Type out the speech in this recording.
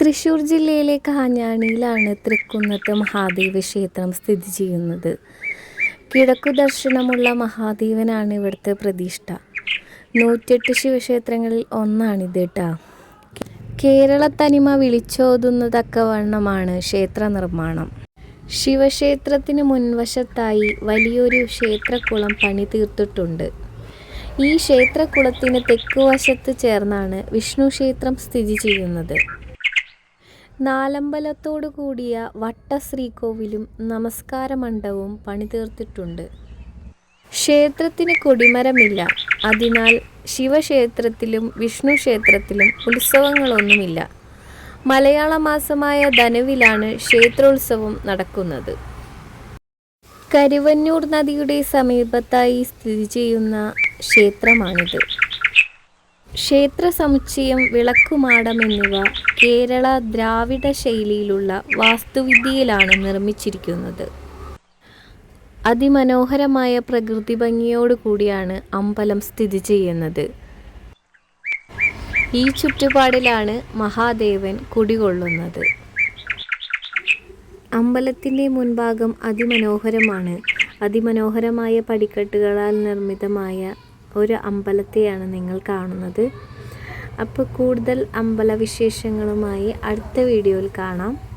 തൃശ്ശൂർ ജില്ലയിലെ കാഞ്ഞാണിയിലാണ് തൃക്കുന്നത്ത് മഹാദേവ ക്ഷേത്രം സ്ഥിതി ചെയ്യുന്നത്. കിഴക്കു ദർശനമുള്ള മഹാദേവനാണ് ഇവിടുത്തെ പ്രതിഷ്ഠ. നൂറ്റെട്ട് ശിവക്ഷേത്രങ്ങളിൽ ഒന്നാണിത് കേട്ടോ കേരള തനിമ വിളിച്ചോതുന്നതക്കവണ്ണമാണ് ക്ഷേത്ര നിർമ്മാണം ശിവക്ഷേത്രത്തിന് മുൻവശത്തായി വലിയൊരു ക്ഷേത്രക്കുളം പണി തീർത്തിട്ടുണ്ട്. ഈ ക്ഷേത്രക്കുളത്തിന് തെക്കുവശത്ത് ചേർന്നാണ് വിഷ്ണു ക്ഷേത്രം സ്ഥിതി ചെയ്യുന്നത്. നാലമ്പലത്തോടു കൂടിയ വട്ടശ്രീകോവിലും നമസ്കാര മണ്ഡപവും പണിതീർത്തിട്ടുണ്ട്. ക്ഷേത്രത്തിന് കൊടിമരമില്ല. അതിനാൽ ശിവക്ഷേത്രത്തിലും വിഷ്ണു ക്ഷേത്രത്തിലും ഉത്സവങ്ങളൊന്നുമില്ല. മലയാള മാസമായ ധനുവിലാണ് ക്ഷേത്രോത്സവം നടക്കുന്നത്. കരുവന്നൂർ നദിയുടെ സമീപത്തായി സ്ഥിതി ചെയ്യുന്ന ക്ഷേത്രമാണിത്. ക്ഷേത്ര സമുച്ചയം വിളക്കുമാടം എന്നിവ കേരള ദ്രാവിഡ ശൈലിയിലുള്ള വാസ്തുവിദ്യയിലാണ് നിർമ്മിച്ചിരിക്കുന്നത്. അതിമനോഹരമായ പ്രകൃതി ഭംഗിയോടു കൂടിയാണ് അമ്പലം സ്ഥിതി ചെയ്യുന്നത്. ഈ ചുറ്റുപാടിലാണ് മഹാദേവൻ കുടികൊള്ളുന്നത്. അമ്പലത്തിന്റെ മുൻഭാഗം അതിമനോഹരമാണ്. അതിമനോഹരമായ പടിക്കെട്ടുകളാൽ നിർമ്മിതമായ ഒരു അമ്പലത്തെയാണ് നിങ്ങൾ കാണുന്നത്. അപ്പോൾ കൂടുതൽ അമ്പല വിശേഷങ്ങളുമായി അടുത്ത വീഡിയോയിൽ കാണാം.